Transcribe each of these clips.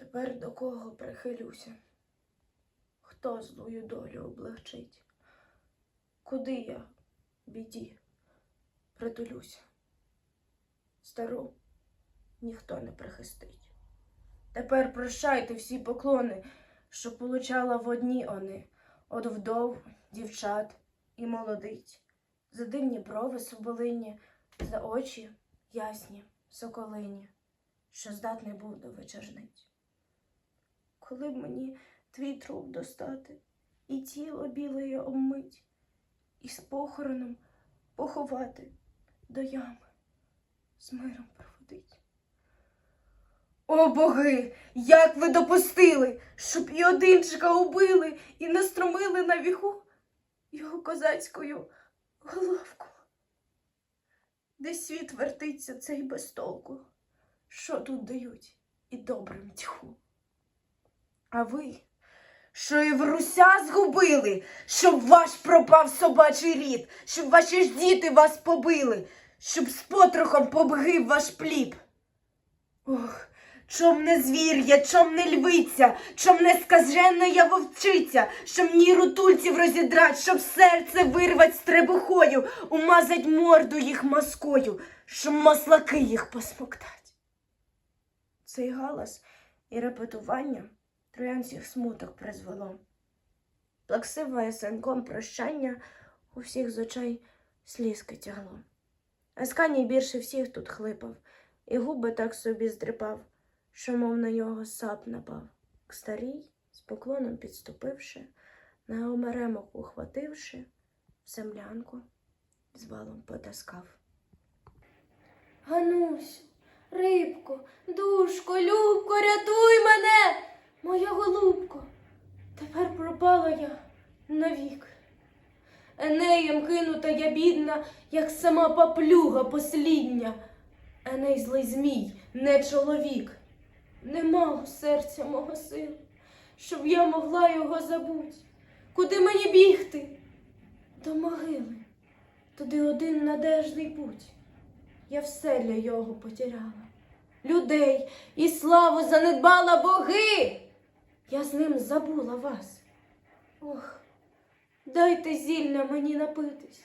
Тепер до кого прихилюся? Хто злую долю облегчить? Куди я, біді, притулюся? Стару ніхто не прихистить. Тепер прощайте всі поклони, що получала в одні они, од вдов, дівчат і молодиць, за дивні брови соболині, за очі ясні соколині, що здатний був до вечорниць. Коли мені твій труп достати, і тіло біле обмить, і з похороном поховати до ями, з миром проводить. О боги, як ви допустили, щоб і одинчика убили і настромили на віху його козацькою головку. Де світ вертиться цей без толку, що тут дають і добрим тьху. А ви, що і в руся згубили, щоб ваш пропав собачий рід, щоб ваші ж діти вас побили, щоб з потрохом побгив ваш пліб. Ох, чом не звір'я, чом не львиця, чом не скажена я вовчиця, щоб мені рутульців розідрать, щоб серце вирвать стребухою, умазать морду їх маскою, щоб маслаки їх посмоктать. Цей галас і репетування троянців смуток призвело. Плаксиве ясенком прощання у всіх з очей слізки тягло. Асканій більше всіх тут хлипав, і губи так собі здрипав, що мов на його сап напав. К старій, з поклоном підступивши, на омеремок ухвативши, в землянку з валом потаскав. Ганусю, рибко, душко, любко, рятуй мене, моя голубко. Тепер пропала я навік. Енеєм кинута я бідна, як сама паплюга послідня. Еней злий змій, не чоловік. Нема у серця мого сил, щоб я могла його забуть. Куди мені бігти? До могили. Туди один надежний путь. Я все для його потеряла. Людей і славу занедбала боги. Я з ним забула вас. Ох, дайте зілля мені напитись,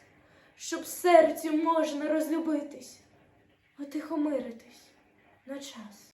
щоб серцю можна розлюбитись, отихомиритись на час.